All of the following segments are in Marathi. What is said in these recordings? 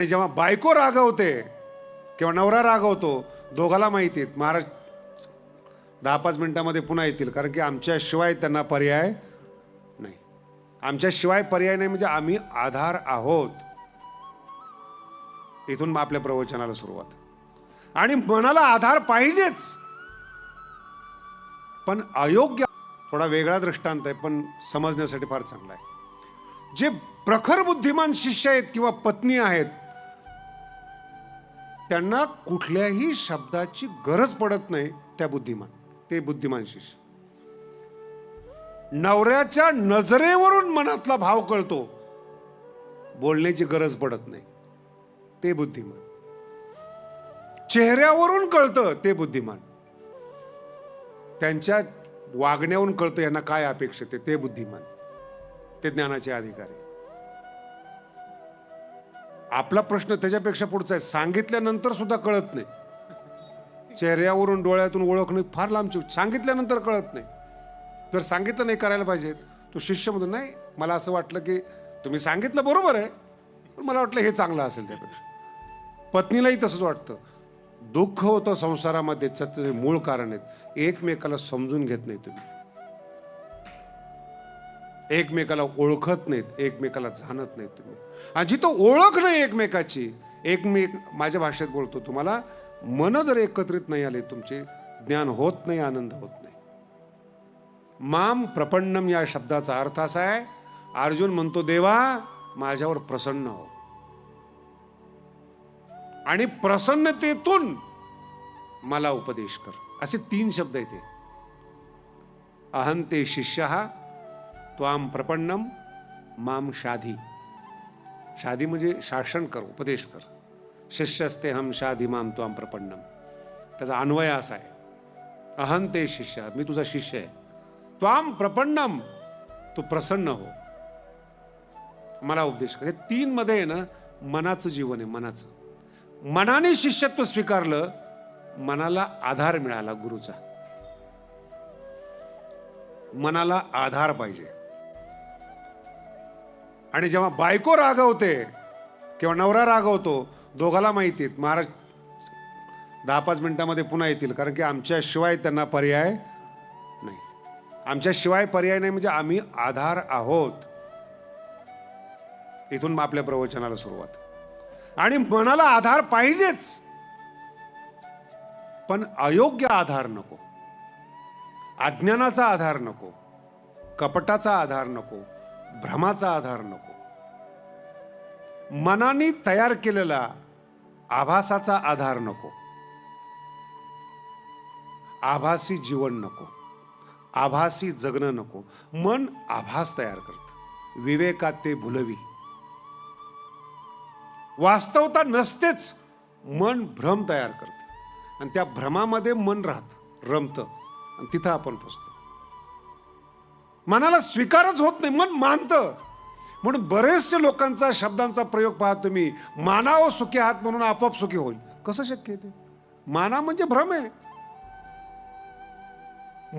आणि जेव्हा बायको रागवते किंवा नवरा रागवतो दोघाला माहिती आहेत. महाराज दहा पाच मिनिटामध्ये पुन्हा येतील कारण की आमच्याशिवाय त्यांना पर्याय नाही. आमच्याशिवाय पर्याय नाही म्हणजे आम्ही आधार आहोत. इथून आपल्या प्रवचनाला सुरुवात. आणि मनाला आधार पाहिजेच. पण अयोग्य थोडा वेगळा दृष्टांत आहे पण समजण्यासाठी फार चांगला आहे. जे प्रखर बुद्धिमान शिष्य आहेत किंवा पत्नी आहेत त्यांना कुठल्याही शब्दाची गरज पडत नाही त्या बुद्धिमान ते बुद्धिमान शिष्य. नवऱ्याच्या नजरेवरून मनातला भाव कळतो. बोलण्याची गरज पडत नाही. ते बुद्धिमान. चेहऱ्यावरून कळतं ते बुद्धिमान. त्यांच्या वागण्यावरून कळतं यांना काय अपेक्षित आहे ते बुद्धिमान. ते ज्ञानाचे अधिकारी. आपला प्रश्न त्याच्यापेक्षा पुढचा आहे. सांगितल्यानंतर सुद्धा कळत नाही. चेहऱ्यावरून डोळ्यातून ओळखणं फार लांबची सांगितल्यानंतर कळत नाही. जर सांगितलं नाही करायला पाहिजे तो शिष्य म्हणून नाही मला असं वाटलं की तुम्ही सांगितलं बरोबर आहे पण मला वाटलं हे चांगलं असेल त्यापेक्षा. पत्नीलाही तसंच वाटतं. दुःख होतं संसारामध्ये त्याचं मूळ कारण आहेत एकमेकाला समजून घेत नाही तुम्ही. एकमेकाला ओळखत नाहीत एकमेकाला जाणत नाहीत तुम्ही. आणि जिथं ओळख नाही एकमेकाची एकमेक माझ्या भाषेत बोलतो तुम्हाला मन जर एकत्रित नाही आले तुमचे ज्ञान होत नाही आनंद होत नाही. माम प्रपन्नम या शब्दाचा अर्थ असा आहे अर्जुन म्हणतो देवा माझ्यावर प्रसन्न हो. आणि प्रसन्नतेतून मला उपदेश कर. असे तीन शब्द येते अहंते शिष्य त्वाम प्रपन्नम माम शाधी. शाधी म्हणजे शासन कर उपदेश कर. शिष्य असते हम शाधी माम त्वाम प्रपन्नम त्याचा अन्वय असा आहे. अहं ते शिष्य मी तुझा शिष्य आहे. त्वाम प्रपन्नम तू प्रसन्न हो. मला उपदेश कर. हे तीन मध्ये आहे ना मनाचं जीवन आहे मनाचं. मनाने शिष्यत्व स्वीकारलं मनाला आधार मिळाला गुरुचा. मनाला आधार पाहिजे. आणि जेव्हा बायको रागवते किंवा नवरा रागवतो दोघाला माहिती आहेत. महाराज दहा पाच मिनिटामध्ये पुन्हा येतील कारण की आमच्याशिवाय त्यांना पर्याय नाही. आमच्याशिवाय पर्याय नाही म्हणजे आम्ही आधार आहोत. इथून आपल्या प्रवचनाला सुरुवात. आणि मनाला आधार पाहिजेच. पण अयोग्य आधार नको. अज्ञानाचा आधार नको. कपटाचा आधार नको. भ्रमाचा आधार नको. मनाने तयार केलेला आभासाचा आधार नको. आभासी जीवन नको. आभासी जगणं नको. मन आभास तयार करतं. विवेकात ते भुलवी. वास्तवता नसतेच मन भ्रम तयार करते. आणि त्या भ्रमामध्ये मन राहत रमतं. आणि तिथं आपण पोचतो. मनाला स्वीकारच होत नाही मन मानतं. म्हणून बरेचसे लोकांचा शब्दांचा प्रयोग पाहा तुम्ही. मानावं सुखी आहात म्हणून आपोआप सुखी होईल. कसं शक्य आहे ते? माना म्हणजे भ्रम आहे.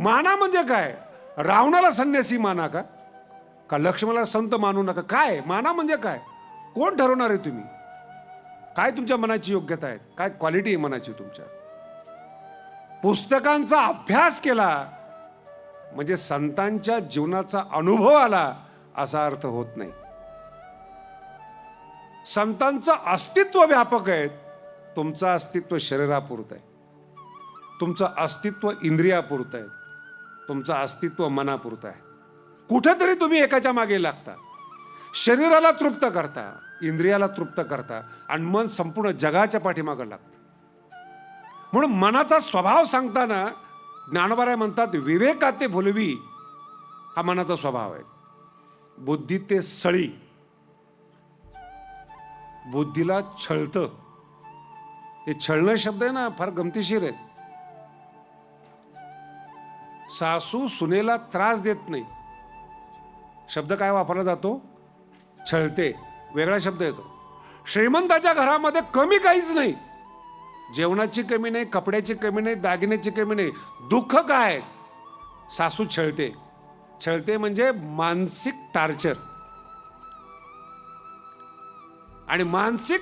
माना म्हणजे काय? रावणाला संन्यासी माना का? का लक्ष्मणाला संत मानू नका? काय? माना म्हणजे काय? कोण ठरवणार आहे तुम्ही? काय तुमच्या मनाची योग्यता आहे? काय क्वालिटी आहे मनाची तुमच्या? पुस्तकांचा अभ्यास केला म्हणजे संतांच्या जीवनाचा अनुभव आला असा अर्थ होत नाही. संतांचं अस्तित्व व्यापक आहे. तुमचं अस्तित्व शरीरापुरतं आहे. तुमचं अस्तित्व इंद्रियापुरत आहे. तुमचं अस्तित्व मनापुरतं आहे. कुठेतरी तुम्ही एकाच्या मागे लागता. शरीराला तृप्त करता इंद्रियाला तृप्त करता आणि मन संपूर्ण जगाच्या पाठीमागं लागतं. म्हणून मनाचा स्वभाव सांगताना ज्ञानबाराय म्हणतात विवेकात ते भुलवी हा मनाचा स्वभाव आहे. बुद्धी ते सळी. बुद्धीला छळतं. हे छळणं शब्द आहे ना फार गमतीशीर आहे सासू सुनेला त्रास देत नाही. शब्द काय वापरला जातो? छळते. वेगळा शब्द येतो. श्रीमंताच्या घरामध्ये कमी काहीच नाही. जेवणाची कमी नाही कपड्याची कमी नाही दागिन्याची कमी नाही. दुःख काय? सासू छळते. छळते म्हणजे मानसिक टार्चर आणि मानसिक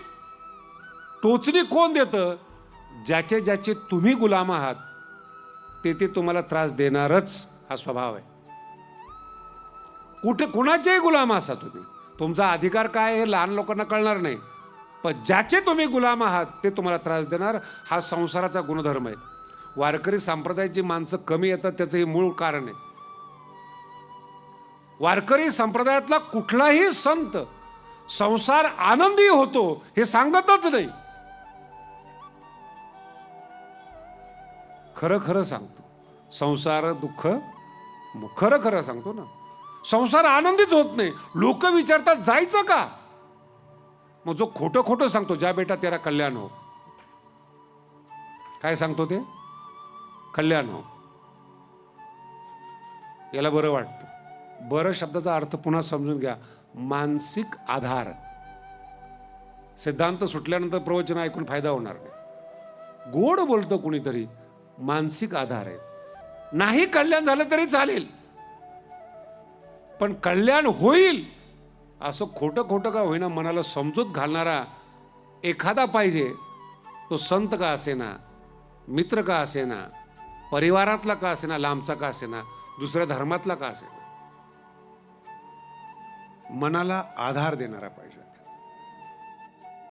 टोचणी कोण देतं? ज्याचे ज्याचे तुम्ही गुलाम आहात ते ते तुम्हाला त्रास देणारच हा स्वभाव आहे. कुठे कुणाचेही गुलाम असा तुम्ही. तुमचा अधिकार काय हे लहान लोकांना कळणार नाही. पण ज्याचे तुम्ही गुलाम आहात ते तुम्हाला त्रास देणार. हा संसाराचा गुणधर्म आहे. वारकरी संप्रदायाची माणसं कमी येतात त्याचं हे मूळ कारण आहे. वारकरी संप्रदायातला कुठलाही संत संसार आनंदी होतो हे सांगतच नाही. खरं खरं सांगतो. संसार दुःख खरं खरं सांगतो ना. संसार आनंदीच होत नाही. लोक विचारतात जायचं का? मग जो खोटं खोटं सांगतो ज्या बेटा तेरा कल्याण हो. काय सांगतो ते? कल्याण हो. याला बरं वाटतं. बरं शब्दाचा अर्थ पुन्हा समजून घ्या. मानसिक आधार. सिद्धांत सुटल्यानंतर प्रवचन ऐकून फायदा होणार नाही. गोड बोलतो कुणीतरी मानसिक आधार आहे नाही कल्याण झालं तरी चालेल. पण कल्याण होईल. असं खोटं खोटं का होईना मनाला समजूत घालणारा एखादा पाहिजे तो संत का असेना मित्र का असेना परिवारातला का असेना लांबचा का असेना दुसऱ्या धर्मातला का असेना? मनाला आधार देणारा पाहिजे.